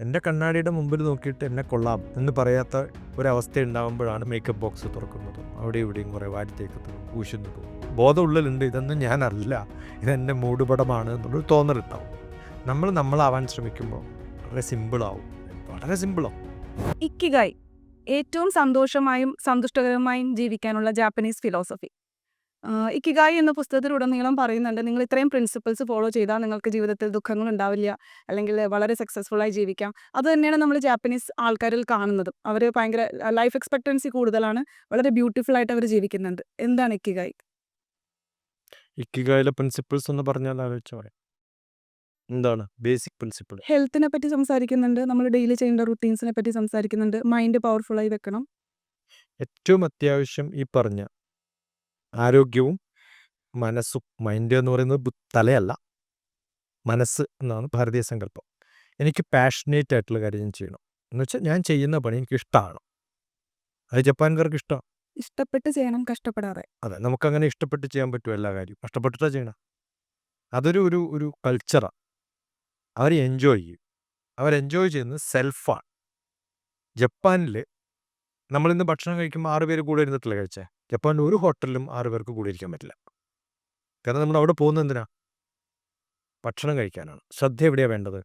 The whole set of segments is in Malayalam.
എന്റെ കണ്ണാടിയുടെ മുമ്പിൽ നോക്കിയിട്ട് എന്നെ കൊള്ളാം എന്ന് പറയാത്ത ഒരവസ്ഥ ഉണ്ടാകുമ്പോഴാണ് മേക്കപ്പ് ബോക്സ് തുറക്കുന്നത്. അവിടെ ഇവിടെയും കുറേ വാരിത്തേക്കുന്നതും പൂശുന്നതും ബോധം ഉള്ളിലുണ്ട് ഇതൊന്നും ഞാനല്ല ഇതെന്റെ മൂടുപടമാണ് എന്നുള്ളൊരു തോന്നലുണ്ടാവും. നമ്മൾ നമ്മളാവാൻ ശ്രമിക്കുമ്പോൾ വളരെ സിമ്പിളാവും വളരെ സിമ്പിളാവും ഇക്കിഗായി ഏറ്റവും സന്തോഷമായും സന്തുഷ്ടകരമായും ജീവിക്കാനുള്ള ജാപ്പനീസ് ഫിലോസഫി ഇക്കിഗായ് എന്ന പുസ്തകത്തിലുടനീളം പറയുന്നുണ്ട് നിങ്ങൾ ഇത്രയും പ്രിൻസിപ്പിൾസ് ഫോളോ ചെയ്താൽ നിങ്ങൾക്ക് ജീവിതത്തിൽ ദുഃഖങ്ങൾ ഉണ്ടാവില്ല അല്ലെങ്കിൽ വളരെ സക്സസ്ഫുൾ ആയി ജീവിക്കാം. അത് തന്നെയാണ് നമ്മൾ ജാപ്പനീസ് ആൾക്കാരിൽ കാണുന്നത്. അവർ ഭയങ്കര ലൈഫ് എക്സ്പെക്ടൻസി കൂടുതലാണ് വളരെ ബ്യൂട്ടിഫുൾ ആയിട്ട് അവർ ജീവിക്കുന്നുണ്ട്. എന്താണ് ഇക്കിഗായി? ഇക്കിഗായിലെ പ്രിൻസിപ്പിൾസ് എന്ന് പറഞ്ഞാൽ ആലോചിച്ച് പറയാം. എന്താണ്? ബേസിക് പ്രിൻസിപ്പിൾ ഹെൽത്തിനെ പറ്റി സംസാരിക്കുന്നുണ്ട് നമ്മൾ ഡെയിലി ചെയ്യേണ്ട റുട്ടീൻസിനെ പറ്റി സംസാരിക്കുന്നുണ്ട് മൈൻഡ് പവർഫുൾ ആയി വെക്കണം. ഏറ്റവും അത്യാവശ്യം ഈ പറഞ്ഞ ആരോഗ്യവും മനസ്സും മൈൻഡ് എന്ന് പറയുന്നത് തലയല്ല. മനസ്സ് എന്നാണ് ഭാരതീയ സങ്കല്പം. എനിക്ക് പാഷനേറ്റ് ആയിട്ടുള്ള കാര്യം ഞാൻ ചെയ്യണം. എന്ന് വെച്ചാൽ ഞാൻ ചെയ്യുന്ന പണി എനിക്ക് ഇഷ്ടമാണ് അത് ജപ്പാൻകാർക്ക് ഇഷ്ടമാണ് ഇഷ്ടപ്പെട്ട് ചെയ്യണം കഷ്ടപ്പെടാതെ. അതെ നമുക്കങ്ങനെ ഇഷ്ടപ്പെട്ട് ചെയ്യാൻ പറ്റും എല്ലാ കാര്യവും. കഷ്ടപ്പെട്ടിട്ടാണ് ചെയ്യണം. അതൊരു ഒരു ഒരു കൾച്ചറാണ് അവർ എൻജോയ് ചെയ്യും. അവർ എൻജോയ് ചെയ്യുന്നത് സെൽഫാണ് ജപ്പാനിൽ നമ്മളിന്ന് ഭക്ഷണം കഴിക്കുമ്പോൾ ആറ് പേര് കൂടെ ഇരുന്നിട്ടില്ല കഴിച്ചേ? ജപ്പാനിൽ ഒരു ഹോട്ടലിലും ആറ് പേർക്ക് കൂടിയിരിക്കാൻ പറ്റില്ല. കാരണം നമ്മൾ അവിടെ പോകുന്നത് എന്തിനാ? ഭക്ഷണം കഴിക്കാനാണ്. ശ്രദ്ധ എവിടെയാണ് വേണ്ടത്?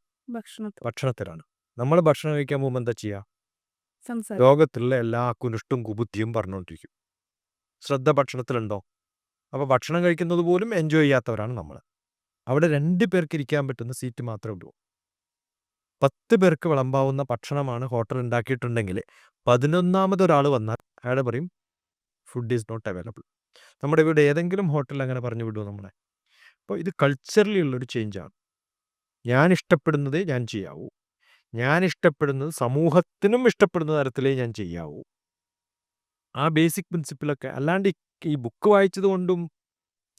ഭക്ഷണത്തിലാണ്. നമ്മൾ ഭക്ഷണം കഴിക്കാൻ പോകുമ്പോൾ എന്താ ചെയ്യുക ലോകത്തിലുള്ള എല്ലാ കുനിഷ്ടും കുബുദ്ധിയും പറഞ്ഞുകൊണ്ടിരിക്കും. ശ്രദ്ധ ഭക്ഷണത്തിലുണ്ടോ? അപ്പോൾ ഭക്ഷണം കഴിക്കുന്നത് പോലും എൻജോയ് ചെയ്യാത്തവരാണ് നമ്മൾ. അവിടെ രണ്ട് പേർക്ക് ഇരിക്കാൻ പറ്റുന്ന സീറ്റ് മാത്രമേ ഉള്ളൂ. പത്ത് പേർക്ക് വിളമ്പാവുന്ന ഭക്ഷണമാണ് ഹോട്ടൽ ഉണ്ടാക്കിയിട്ടുണ്ടെങ്കിൽ പതിനൊന്നാമത് ഒരാൾ വന്നാൽ അയാൾ പറയും ഫുഡ് ഈസ് നോട്ട് അവൈലബിൾ. നമ്മുടെ ഇവിടെ ഏതെങ്കിലും ഹോട്ടൽ അങ്ങനെ പറഞ്ഞു വിടുമോ നമ്മളെ? അപ്പോൾ ഇത് കൾച്ചറലി ഉള്ളൊരു ചേഞ്ചാണ് ഞാൻ ഇഷ്ടപ്പെടുന്നതേ ഞാൻ ചെയ്യാവൂ. ഞാൻ ഇഷ്ടപ്പെടുന്നത് സമൂഹത്തിനും ഇഷ്ടപ്പെടുന്ന തരത്തിലേ ഞാൻ ചെയ്യാവൂ. ആ ബേസിക് പ്രിൻസിപ്പിളൊക്കെ അല്ലാണ്ട് ഈ- ബുക്ക് വായിച്ചത് കൊണ്ടും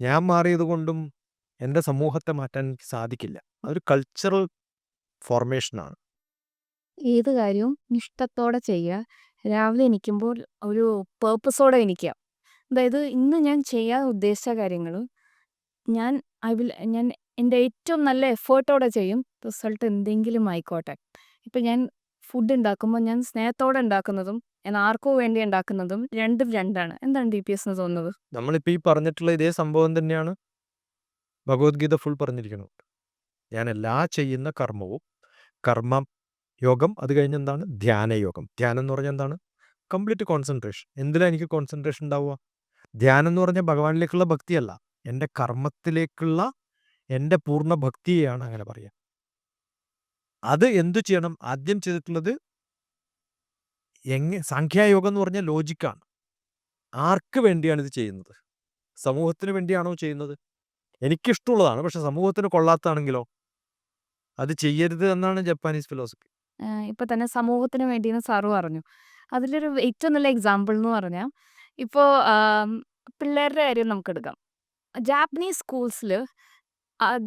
ഞാൻ മാറിയത് കൊണ്ടും എന്റെ സമൂഹത്തെ മാറ്റാൻ എനിക്ക് സാധിക്കില്ല. അതൊരു കൾച്ചറൽ ഫോർമേഷനാണ് ഏത് കാര്യവും ഇഷ്ടത്തോടെ ചെയ്യുക. രാവിലെ എണീക്കുമ്പോൾ ഒരു പേർപ്പസോടെ എണീക്കുക. അതായത് ഇന്ന് ഞാൻ ചെയ്യാൻ ഉദ്ദേശിച്ച കാര്യങ്ങൾ ഞാൻ ഐ വിൽ ഞാൻ എന്റെ ഏറ്റവും നല്ല എഫേർട്ടോടെ ചെയ്യും. റിസൾട്ട് എന്തെങ്കിലും ആയിക്കോട്ടെ. ഇപ്പം ഞാൻ ഫുഡ് ഉണ്ടാക്കുമ്പോൾ ഞാൻ സ്നേഹത്തോടെ ഉണ്ടാക്കുന്നതും ഞാൻ ആർക്കോ വേണ്ടി ഉണ്ടാക്കുന്നതും രണ്ടും രണ്ടാണ്. എന്താണ് ഡി പി എസ് എന്ന് തോന്നുന്നത്? നമ്മളിപ്പോൾ ഈ പറഞ്ഞിട്ടുള്ള ഇതേ സംഭവം തന്നെയാണ് ഭഗവത്ഗീത ഫുൾ പറഞ്ഞിരിക്കുന്നത്. ഞാൻ എല്ലാ ചെയ്യുന്ന കർമ്മവും കർമ്മം യോഗം അത് കഴിഞ്ഞ് എന്താണ്? ധ്യാനയോഗം ധ്യാനം എന്ന് പറഞ്ഞാൽ എന്താണ്? കംപ്ലീറ്റ് കോൺസെൻട്രേഷൻ എന്തിനാ എനിക്ക് കോൺസെൻട്രേഷൻ ഉണ്ടാവുക? ധ്യാനം എന്ന് പറഞ്ഞാൽ ഭഗവാനിലേക്കുള്ള ഭക്തിയല്ല. എന്റെ കർമ്മത്തിലേക്കുള്ള എന്റെ പൂർണ ഭക്തിയെയാണ് അങ്ങനെ പറയുക. അത് എന്തു ചെയ്യണം? ആദ്യം ചെയ്തിട്ടുള്ളത് എങ്ങ സംഖ്യായോഗം എന്ന് പറഞ്ഞാൽ ലോജിക്കാണ് ആർക്ക് വേണ്ടിയാണ് ഇത് ചെയ്യുന്നത്? സമൂഹത്തിന് വേണ്ടിയാണോ ചെയ്യുന്നത്? എനിക്കിഷ്ടമുള്ളതാണ്. പക്ഷെ സമൂഹത്തിന് കൊള്ളാത്തതാണെങ്കിലോ? അത് ചെയ്യരുത് എന്നാണ് ജപ്പാനീസ് ഫിലോസഫി ഇപ്പം തന്നെ സമൂഹത്തിന് വേണ്ടിയെന്ന് സാറ് പറഞ്ഞു. അതിലൊരു ഏറ്റവും നല്ല എക്സാമ്പിൾ എന്ന് പറഞ്ഞാൽ ഇപ്പോൾ പിള്ളേരുടെ കാര്യം നമുക്കെടുക്കാം. Japanese സ്കൂൾസിൽ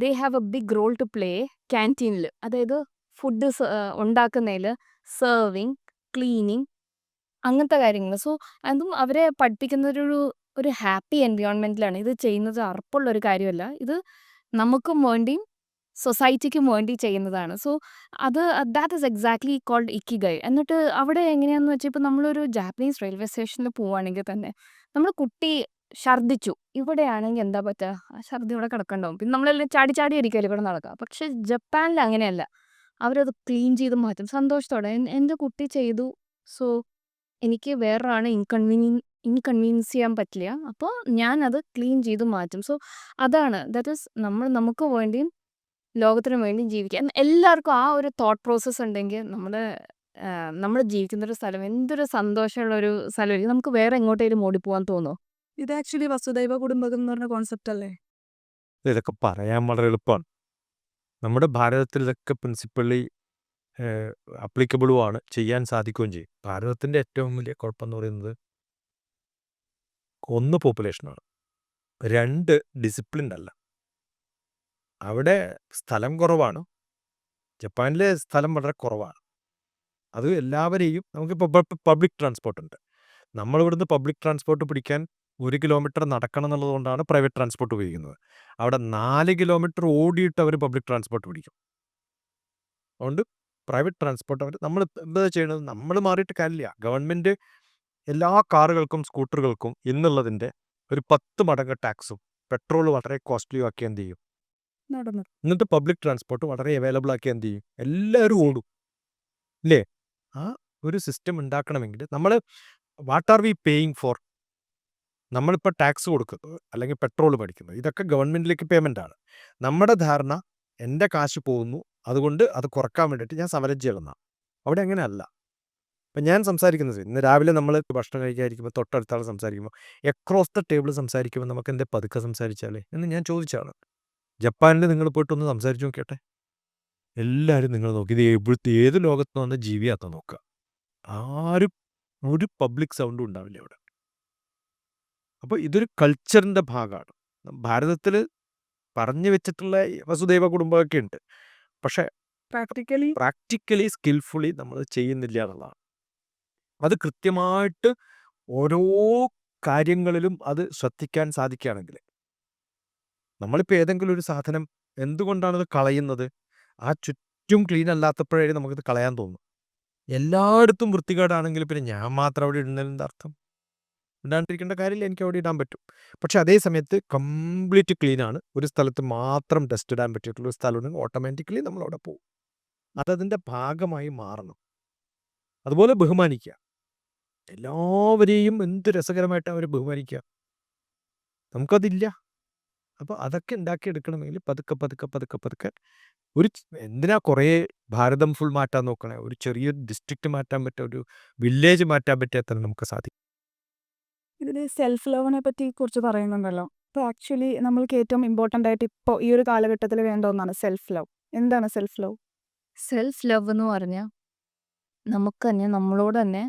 they have a big role to play ക്യാന്റീനിൽ അതായത് ഫുഡ് ഉണ്ടാക്കുന്നതിൽ സെർവിങ് ക്ലീനിങ് അങ്ങനത്തെ കാര്യങ്ങൾ സോ അതും അവരെ പഠിപ്പിക്കുന്ന ഒരു ഹാപ്പി എൻവയോൺമെന്റിലാണ് ഇത് ചെയ്യുന്നത് അർപ്പുള്ളൊരു കാര്യമല്ല. ഇത് നമുക്കും വേണ്ടിയും സൊസൈറ്റിക്കും വേണ്ടി ചെയ്യുന്നതാണ്. സോ അത് that is exactly called ikigai. എന്നിട്ട് അവിടെ എങ്ങനെയാണെന്ന് വെച്ചാൽ ഇപ്പോൾ നമ്മളൊരു ജാപ്പനീസ് റെയിൽവേ സ്റ്റേഷനിൽ പോവുകയാണെങ്കിൽ തന്നെ നമ്മൾ കുട്ടി ഛർദ്ദിച്ചു. ഇവിടെയാണെങ്കിൽ എന്താ പറ്റുക ആ ഛർദ്ദി ഇവിടെ കിടക്കണ്ടാവും. പിന്നെ നമ്മളെല്ലാം ചാടി ചാടി ആയിരിക്കുമല്ലോ ഇവിടെ നടക്കുക. പക്ഷേ ജപ്പാനിൽ അങ്ങനെയല്ല. അവരത് ക്ലീൻ ചെയ്ത് മാറ്റും. സന്തോഷത്തോടെ. "എൻ- എന്റെ കുട്ടി ചെയ്തു. സോ എനിക്ക് വേറൊരാളെ ഇൻകൺവീനിയൻ ഇൻകൺവീനിയൻസ് ചെയ്യാൻ പറ്റില്ല. അപ്പോൾ ഞാനത് ക്ലീൻ ചെയ്ത് മാറ്റും. സോ അതാണ്. ദാറ്റ് ഈസ് നമ്മൾ നമുക്ക് വേണ്ടിയും ലോകത്തിന് വേണ്ടി ജീവിക്കുക. എന്ന് എല്ലാവർക്കും ആ ഒരു തോട്ട് പ്രോസസ്സ് ഉണ്ടെങ്കിൽ നമ്മുടെ നമ്മൾ ജീവിക്കുന്നൊരു സ്ഥലം എന്തൊരു സന്തോഷമുള്ള ഒരു സ്ഥലമായിരിക്കും. നമുക്ക് വേറെ എങ്ങോട്ടേലും ഓടിപ്പോവാൻ തോന്നുമോ ഇത് ആക്ച്വലി വസുദൈവ കുടുംബകം എന്ന് പറഞ്ഞ കോൺസെപ്റ്റ് അല്ലേ? ഇതൊക്കെ പറയാൻ വളരെ എളുപ്പമാണ്. നമ്മുടെ ഭാരതത്തിൽ ഇതൊക്കെ പ്രിൻസിപ്പളി അപ്ലിക്കബിളുമാണ് ചെയ്യാൻ സാധിക്കുകയും ചെയ്യും. ഭാരതത്തിന്റെ ഏറ്റവും വലിയ കുഴപ്പം എന്ന് പറയുന്നത് ഒന്ന് പോപ്പുലേഷനാണ് രണ്ട് ഡിസിപ്ലിൻഡ് അല്ല. അവിടെ സ്ഥലം കുറവാണ്. ജപ്പാനിലെ സ്ഥലം വളരെ കുറവാണ്. അത് എല്ലാവരെയും നമുക്കിപ്പോൾ പബ്ലിക് ട്രാൻസ്പോർട്ട് ഉണ്ട്. നമ്മൾ ഇവിടുന്ന് പബ്ലിക് ട്രാൻസ്പോർട്ട് പിടിക്കാൻ ഒരു കിലോമീറ്റർ നടക്കണം എന്നുള്ളതുകൊണ്ടാണ് പ്രൈവറ്റ് ട്രാൻസ്പോർട്ട് ഉപയോഗിക്കുന്നത്. അവിടെ നാല് കിലോമീറ്റർ ഓടിയിട്ട് അവർ പബ്ലിക് ട്രാൻസ്പോർട്ട് പിടിക്കും. അതുകൊണ്ട് പ്രൈവറ്റ് ട്രാൻസ്പോർട്ട് അവർ നമ്മൾ എന്താ ചെയ്യണത്? നമ്മൾ മാറിയിട്ട് കാര്യമില്ല. ഗവൺമെന്റ് എല്ലാ കാറുകൾക്കും സ്കൂട്ടറുകൾക്കും ഇന്നുള്ളതിന്റെ ഒരു പത്ത് മടങ്ങ് ടാക്സും പെട്രോൾ വളരെ കോസ്റ്റ്ലി ആക്കി എന്ത് ചെയ്യും? നടന്നു. എന്നിട്ട് പബ്ലിക് ട്രാൻസ്പോർട്ട് വളരെ അവൈലബിൾ ആക്കി എന്ത് ചെയ്യും? എല്ലാവരും ഓടും. അല്ലേ ആ ഒരു സിസ്റ്റം ഉണ്ടാക്കണമെങ്കിൽ നമ്മൾ what are we paying for നമ്മളിപ്പോൾ ടാക്സ് കൊടുക്കുന്നു അല്ലെങ്കിൽ പെട്രോൾ പഠിക്കുന്നു ഇതൊക്കെ ഗവൺമെന്റിലേക്ക് പേയ്മെന്റ് ആണ്. നമ്മുടെ ധാരണ എന്റെ കാശ് പോകുന്നു അതുകൊണ്ട് അത് കുറയ്ക്കാൻ വേണ്ടിയിട്ട് ഞാൻ സമരം ചെയ്യണമെന്നാണ് അവിടെ അങ്ങനെയല്ല. അപ്പം ഞാൻ സംസാരിക്കുന്നത് ഇന്ന് രാവിലെ നമ്മൾ ഭക്ഷണം കഴിക്കാതിരിക്കുമ്പോൾ തൊട്ടടുത്താൾ സംസാരിക്കുമ്പോൾ എക്രോസ് ദ ടേബിൾ സംസാരിക്കുമ്പോൾ നമുക്ക് എന്തേ പതുക്കെ സംസാരിച്ചാലേ എന്ന് ഞാൻ ചോദിച്ചാണ്. ജപ്പാനിൽ നിങ്ങൾ പോയിട്ടൊന്ന് സംസാരിച്ച് നോക്കിയട്ടെ. എല്ലാവരും നിങ്ങൾ നോക്കി. ഇത് ഇവിടുത്തെ ഏത് ലോകത്ത് വന്ന ജീവിയാത്ത നോക്കുക ആരും ഒരു പബ്ലിക് സൗണ്ടും ഉണ്ടാവില്ല അവിടെ അപ്പോൾ ഇതൊരു കൾച്ചറിന്റെ ഭാഗമാണ് ഭാരതത്തിൽ പറഞ്ഞു വെച്ചിട്ടുള്ള വസുദൈവ കുടുംബമൊക്കെ ഉണ്ട്. പക്ഷേ പ്രാക്ടിക്കലി? പ്രാക്ടിക്കലി സ്കിൽഫുള്ളി നമ്മൾ ചെയ്യുന്നില്ല എന്നുള്ളതാണ്. അത് കൃത്യമായിട്ട് ഓരോ കാര്യങ്ങളിലും അത് ശ്രദ്ധിക്കാൻ സാധിക്കുകയാണെങ്കിൽ നമ്മളിപ്പോൾ ഏതെങ്കിലും ഒരു സാധനം എന്തുകൊണ്ടാണത് കളയുന്നത്? ആ ചുറ്റും ക്ലീൻ അല്ലാത്തപ്പോഴേ നമുക്കിത് കളയാൻ തോന്നും. എല്ലായിടത്തും വൃത്തികേടാണെങ്കിൽ പിന്നെ ഞാൻ മാത്രം അവിടെ ഇടുന്നതിന്റെ അർത്ഥം? ഇടാണ്ടിരിക്കേണ്ട കാര്യമില്ല എനിക്ക് അവിടെ ഇടാൻ പറ്റും. പക്ഷേ അതേ സമയത്ത് കംപ്ലീറ്റ് ക്ലീനാണ് ഒരു സ്ഥലത്ത് മാത്രം ടെസ്റ്റ് ഇടാൻ പറ്റിയിട്ടുള്ള ഒരു സ്ഥലമുണ്ടെങ്കിൽ ഓട്ടോമാറ്റിക്കലി നമ്മൾ അവിടെ പോകും. അതതിന്റെ ഭാഗമായി മാറണം. അതുപോലെ ബഹുമാനിക്കുക. എല്ലാവരെയും എന്ത് രസകരമായിട്ട് അവർ ബഹുമാനിക്കുക. നമുക്കതില്ല. അപ്പോൾ അതൊക്കെ ഉണ്ടാക്കിയെടുക്കണമെങ്കിൽ പതുക്കെ പതുക്കെ പതുക്കെ പതുക്കെ ഒരു എന്തിനാ കുറേ ഭാരതം ഫുൾ മാറ്റാൻ നോക്കണേ? ഒരു ചെറിയൊരു ഡിസ്ട്രിക്റ്റ് മാറ്റാൻ പറ്റുക ഒരു വില്ലേജ് മാറ്റാൻ പറ്റിയാൽ തന്നെ നമുക്ക് സാധിക്കും. ഇതിൽ സെൽഫ് ലവിനെ പറ്റി കുറിച്ച് പറയുന്നുണ്ടല്ലോ. അപ്പോൾ ആക്ച്വലി നമ്മൾക്ക് ഏറ്റവും ഇമ്പോർട്ടന്റ് ആയിട്ട് ഇപ്പോൾ ഈ ഒരു കാലഘട്ടത്തിൽ വേണ്ട ഒന്നാണ് സെൽഫ് ലവ് എന്താണ് സെൽഫ് ലവ് സെൽഫ് ലവ് എന്ന് പറഞ്ഞാൽ നമുക്ക് തന്നെ നമ്മളോട് തന്നെ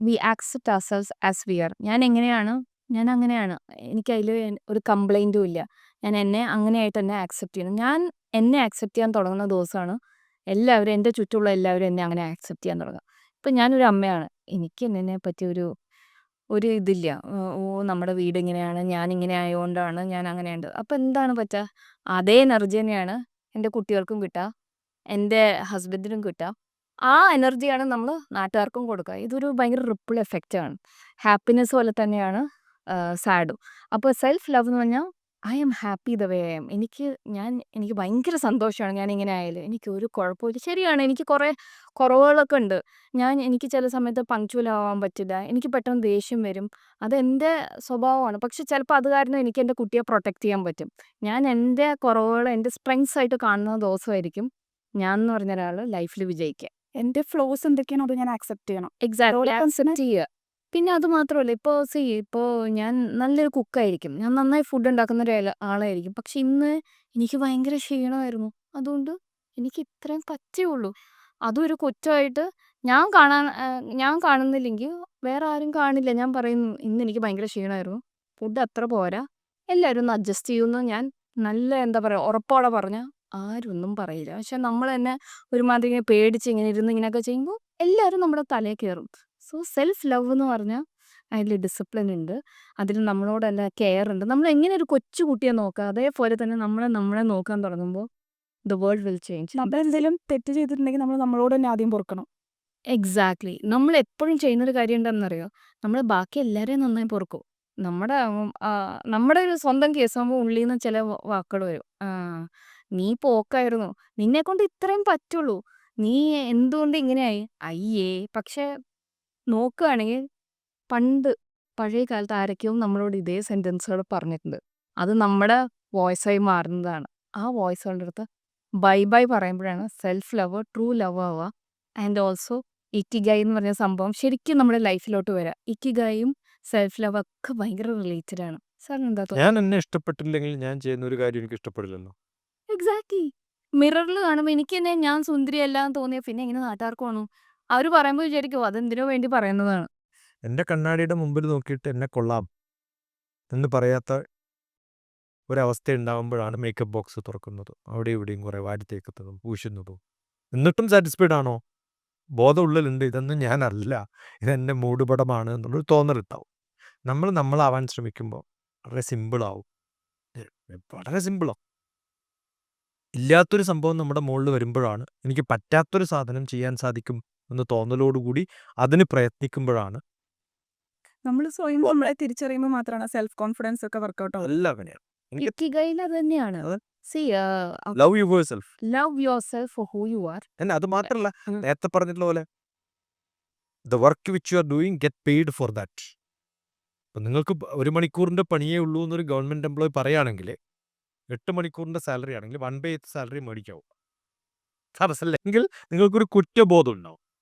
we accept ourselves as we are ഞാൻ എങ്ങനെയാണ് ഞാൻ അങ്ങനെയാണ് എനിക്ക് അതിൽ ഒരു കംപ്ലൈന്റും ഇല്ല. ഞാൻ എന്നെ അങ്ങനെയായിട്ട് തന്നെ ആക്സെപ്റ്റ് ചെയ്യുന്നു. ഞാൻ എന്നെ ആക്സെപ്റ്റ് ചെയ്യാൻ തുടങ്ങുന്ന ദിവസമാണ് എല്ലാവരും എന്റെ ചുറ്റുമുള്ള എല്ലാവരും എന്നെ അങ്ങനെ ആക്സെപ്റ്റ് ചെയ്യാൻ തുടങ്ങുക. ഇപ്പം ഞാനൊരു അമ്മയാണ്. എനിക്ക് എന്നെ പറ്റി ഒരു ഒരു ഇതില്ല. ഓ നമ്മുടെ വീട് ഇങ്ങനെയാണ് ഞാൻ ഇങ്ങനെ ആയതുകൊണ്ടാണ് ഞാൻ അങ്ങനെയുണ്ട്. അപ്പം എന്താണ് പറ്റുക അതേ എനർജി തന്നെയാണ് എന്റെ കുട്ടികൾക്കും കിട്ടുക. എന്റെ ഹസ്ബൻഡിനും കിട്ടുക. ആ എനർജിയാണ് നമ്മൾ നാട്ടുകാർക്കും കൊടുക്കുക. ഇതൊരു ഭയങ്കര റിപ്പിൾ എഫക്റ്റാണ്. ഹാപ്പിനെസ് പോലെ തന്നെയാണ് സാഡും. അപ്പോൾ സെൽഫ് ലവ് എന്ന് പറഞ്ഞാൽ I'm happy the way I'm എനിക്ക് ഞാൻ എനിക്ക് ഭയങ്കര സന്തോഷമാണ് ഞാൻ ഇങ്ങനെ ആയാലും. എനിക്ക് ഒരു കുഴപ്പമില്ല ശരിയാണ് എനിക്ക് കുറേ കുറവുകളൊക്കെ ഉണ്ട്. ഞാൻ എനിക്ക് ചില സമയത്ത് പങ്ക്ച്വൽ ആവാൻ പറ്റില്ല. എനിക്ക് പെട്ടെന്ന് ദേഷ്യം വരും. അതെന്റെ സ്വഭാവമാണ്. പക്ഷെ ചിലപ്പോൾ അത് കാരണം എനിക്ക് എന്റെ കുട്ടിയെ പ്രൊട്ടക്റ്റ് ചെയ്യാൻ പറ്റും. ഞാൻ എന്റെ കുറവുകൾ എന്റെ സ്ട്രെങ്സ് ആയിട്ട് കാണുന്ന ദിവസമായിരിക്കും ഞാൻ എന്ന് പറഞ്ഞ ഒരാൾ ലൈഫിൽ വിജയിക്കുക. എന്റെ ഫ്ലോസ് എന്തൊക്കെയാണോ അത് ഞാൻ ആക്സെപ്റ്റ് ചെയ്യണം. എക്സാക്ട് ചെയ്യുക. പിന്നെ അത് മാത്രമല്ല ഇപ്പോൾ സി ഇപ്പോൾ ഞാൻ നല്ലൊരു കുക്കായിരിക്കും. ഞാൻ നന്നായി ഫുഡ് ഉണ്ടാക്കുന്ന ഒരു ആള- ആളായിരിക്കും. പക്ഷെ ഇന്ന് എനിക്ക് ഭയങ്കര ക്ഷീണമായിരുന്നു. അതുകൊണ്ട് എനിക്ക് ഇത്രയും പറ്റുള്ളൂ അതും ഒരു കൊച്ചായിട്ട് ഞാൻ കാണാൻ ഞാൻ കാണുന്നില്ലെങ്കിൽ വേറെ ആരും കാണില്ല. ഞാൻ പറയുന്നു ഇന്ന് എനിക്ക് ഭയങ്കര ക്ഷീണമായിരുന്നു. ഫുഡ് അത്ര പോരാ. എല്ലാവരും ഒന്ന് അഡ്ജസ്റ്റ് ചെയ്യുമെന്ന് ഞാൻ നല്ല എന്താ പറയുക ഉറപ്പോടെ പറഞ്ഞാൽ ആരും ഒന്നും പറയില്ല. പക്ഷെ നമ്മൾ തന്നെ ഒരുമാതിരി ഇങ്ങനെ പേടിച്ച് ഇങ്ങനെ ഇരുന്ന് ഇങ്ങനെയൊക്കെ ചെയ്യുമ്പോൾ എല്ലാവരും നമ്മുടെ തലയിൽ കയറും. സോ സെൽഫ് ലവ് എന്ന് പറഞ്ഞാൽ അതിൽ ഡിസിപ്ലിൻ ഉണ്ട്. അതിൽ നമ്മളോട് തന്നെ കെയർ ഉണ്ട്. നമ്മൾ എങ്ങനെ ഒരു കൊച്ചു കുട്ടിയെ നോക്കുക അതേപോലെ തന്നെ നമ്മളെ നമ്മളെ നോക്കാൻ തുടങ്ങുമ്പോൾ ദ വേൾഡ് വിൽ ചേഞ്ച് നമ്മളെന്തെങ്കിലും തെറ്റ് ചെയ്തിട്ടുണ്ടെങ്കിൽ നമ്മൾ നമ്മളോട് തന്നെ ആദ്യം പൊറുക്കണം. എക്സാക്ട്ലി നമ്മൾ എപ്പോഴും ചെയ്യുന്നൊരു കാര്യം എന്താണെന്നറിയോ? നമ്മൾ ബാക്കി എല്ലാവരെയും നന്നായി പൊറുക്കും. നമ്മുടെ നമ്മുടെ ഒരു സ്വന്തം കേസാകുമ്പോൾ ഉള്ളിൽ നിന്ന് ചില വാക്കുകൾ വരും. നീ പോക്കായിരുന്നു. നിന്നെ കൊണ്ട് ഇത്രയും പറ്റുള്ളൂ. നീ എന്തുകൊണ്ട് ഇങ്ങനെയായി? അയ്യേ. പക്ഷെ നോക്കുകയാണെങ്കിൽ പണ്ട് പഴയ കാലത്ത് ആരൊക്കെയോ നമ്മളോട് ഇതേ സെന്റൻസുകൾ പറഞ്ഞിട്ടുണ്ട്. അത് നമ്മുടെ വോയിസായി മാറുന്നതാണ്. ആ വോയിസുകളുടെ അടുത്ത് ബൈ ബൈ പറയുമ്പോഴാണ് സെൽഫ് ലവ് ട്രൂ ലവ് ആവുക. ആൻഡ് ഓൾസോ ഇക്കിഗായി എന്ന് പറഞ്ഞ സംഭവം ശരിക്കും നമ്മുടെ ലൈഫിലോട്ട് വരാം. ഇക്കിഗായും സെൽഫ് ലവ് ഒക്കെ ഭയങ്കര റിലേറ്റഡ് ആണ്. സാറിന് എന്താ ഞാൻ എന്നെ ഇഷ്ടപ്പെട്ടില്ലെങ്കിൽ ഞാൻ ചെയ്യുന്ന ഒരു കാര്യം എനിക്ക് ഇഷ്ടപ്പെടില്ലല്ലോ. എക്സാക്ട്ലി. മിററിൽ കാണുമ്പോൾ എനിക്ക് തന്നെ ഞാൻ സുന്ദരിയല്ല എന്ന് തോന്നിയ പിന്നെ എങ്ങനെ നാട്ടുകാർക്ക് തോന്നും അവർ പറയുമ്പോൾ വിചാരിക്കും അതെന്തിനോ വേണ്ടി പറയുന്നതാണ്? എന്റെ കണ്ണാടിയുടെ മുമ്പിൽ നോക്കിയിട്ട് എന്നെ കൊള്ളാം എന്ന് പറയാത്ത ഒരവസ്ഥ ഉണ്ടാകുമ്പോഴാണ് മേക്കപ്പ് ബോക്സ് തുറക്കുന്നത്. അവിടെ ഇവിടെയും കുറേ തേക്കത്തതും പൂശുന്നതും. എന്നിട്ടും സാറ്റിസ്ഫൈഡ് ആണോ? ബോധം ഉള്ളിലുണ്ട്. ഇതൊന്നും ഞാനല്ല. ഇതെന്റെ മൂടുപടമാണ് എന്നുള്ളൊരു തോന്നലുണ്ടാവും. നമ്മൾ നമ്മളാവാൻ ശ്രമിക്കുമ്പോൾ വളരെ സിമ്പിളാവും വളരെ സിമ്പിളാവും ഇല്ലാത്തൊരു സംഭവം നമ്മുടെ മുകളിൽ വരുമ്പോഴാണ് എനിക്ക് പറ്റാത്തൊരു സാധനം ചെയ്യാൻ സാധിക്കും എന്ന തോന്നലോടുകൂടി അതിന് പ്രയത്നിക്കുമ്പോഴാണ്. നമ്മൾ സ്വയം നമ്മളെ തിരിച്ചറിയുമ്പോൾ മാത്രമാണ് സെൽഫ് കോൺഫിഡൻസ് ഒക്കെ വർക്ക്ഔട്ട് ആവുന്നത്. അത് തന്നെയാണ്. അതെ. Love yourself love yourself for who you are എന്നെ അത് മാത്രമല്ല നേരത്തെ പറഞ്ഞിട്ടുള്ള പോലെ the work which you are doing get paid for that അപ്പം നിങ്ങൾക്ക് ഒരു മണിക്കൂറിന്റെ പണിയേ ഉള്ളൂ എന്നൊരു ഗവൺമെന്റ് എംപ്ലോയി പറയുകയാണെങ്കിൽ എട്ട് മണിക്കൂറിന്റെ സാലറി ആണെങ്കിൽ വൺ ബൈ എയ്ത്ത് സാലറി മേടിക്കാവും തടസ്സമില്ലെങ്കിൽ നിങ്ങൾക്കൊരു കുറ്റബോധം ഉണ്ടാവും.